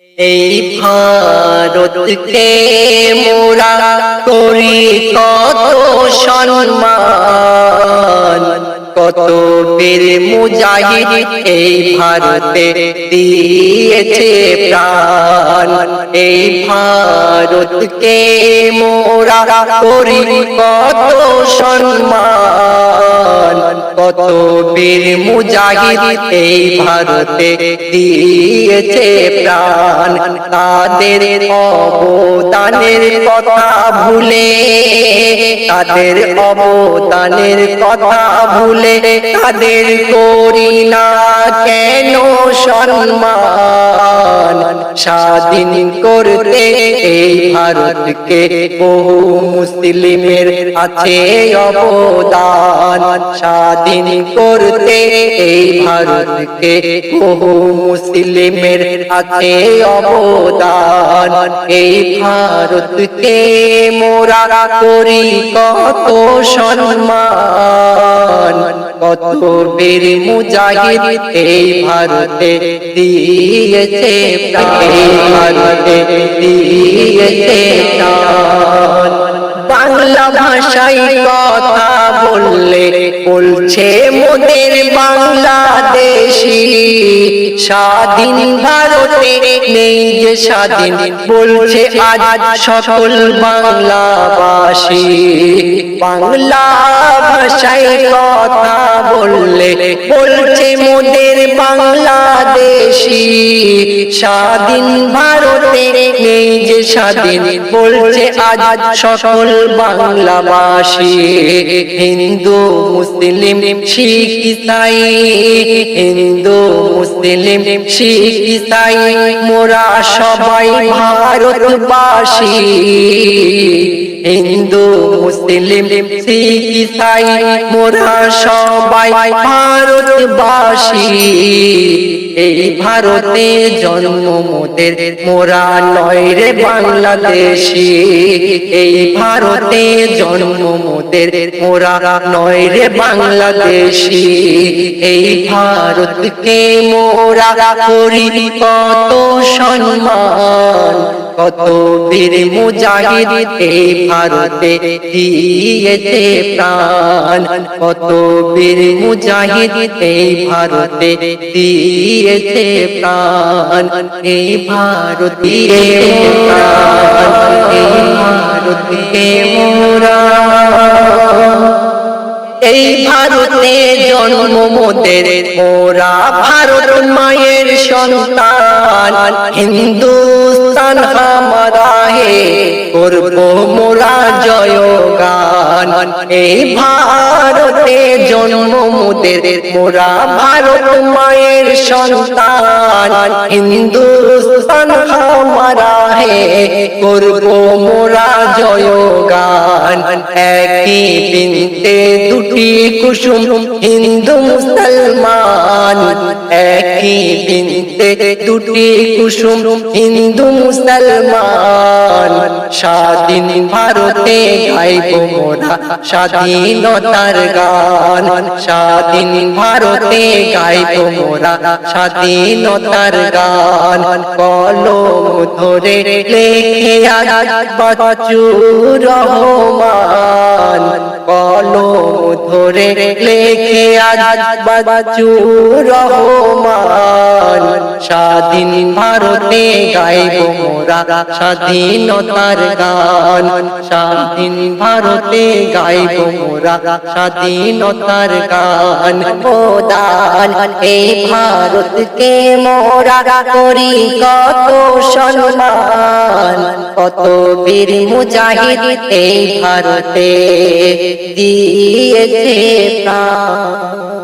এই ভারতকে মোরা করি কত কত বীর মুজাহিদ এই ভারতে দিয়েছে প্রাণ। এই ভারতকে মোরা করি কত কত বীর মুজাহিদ এই ভারতে দিয়েছে প্রাণ? তাদের অবদানের কথা ভুলে, তাদের অবদানের কথা ভুলে তাদের করি না কেন সম্মান? স্বাধীন করতে এই ভারতকে বহু মুসলিমের আছে অবদান। স্বাধীন করতে এই ভারতকে বহু মুসলিমের আছে অবদান। এই ভারতকে মোরা করি কত সম্মান। কত বীর মুজাহিদ এই ভারতে দিয়েছে এই ভারতে দিয়েছে প্রাণ। বাংলা ভাষায় কথা বললে বলছে মোদের বাংলাদেশি। স্বাধীন ভারতে নেই যে স্বাধীন, বলছে আজ সকল বাংলাবাসী। বাংলা ভাষায় কথা বললে, বলছে মোদের বাংলাদেশি। স্বাধীন ভারতে নেই যে স্বাধীন, বলছে আজ সকল বাংলাবাসী। হিন্দু, মুসলিম, শিখ, ইসাই। হিন্দু, মুসলিম, শিখ, ইসাই, মোরা সবাই ভারতবাসী। হিন্দু, মুসলিম, শিখ ইসাই মোরা সবাই ভারতবাসী। এই ভারতে জন্ম মোদের মোরা নয় রে বাংলাদেশি। এই ভারতে জন্ম মোদের মোরা নয় রে বাংলাদেশি। এই ভারতকে মোরা করি কত সম্মান। কত বীর মুজাহিদ এই ভারতে দিয়েছে প্রাণ। কত বীর মুজাহিদ এই ভারতে দিয়েছে প্রাণ। এই ভারতীয় প্রাণ এই ভারতে মোরা। এই ভারতে জন্ম মোদের ওরা ভারত মায়ের সন্তান। হিন্দুস্তান হামারা হে করব মোরা জয় গান এই ভারতে জন্ম মোরা ভারত মায়ের সন্তান। হিন্দুস্তান হামারা হে করব মোরা জয় গান একই বিনতে দুটি কুসুম হিন্দু মুসলমান। একই বিনতে দুটি কুসুম হিন্দু মুসলমান। স্বাধীন ভারতে গাইব মোরা স্বাধীনতার গান স্বাধীন ভারতে গাই তোমরা। স্বাধীনতার গান কলম ধরে লেখে আজ বাচু রহমান। কলম ধরে লেখে আজ বাচু রহমান। স্বাধীন ভারতে গাইব মোরা স্বাধীনতার গান। স্বাধীন ভারতে গাইব মোরা স্বাধীনতার গান। প্রদান এই ভারতকে মোরা করি কত সম্মান। কত বীর মুজাহিদ এই ভারতে দিয়েছে প্রাণ।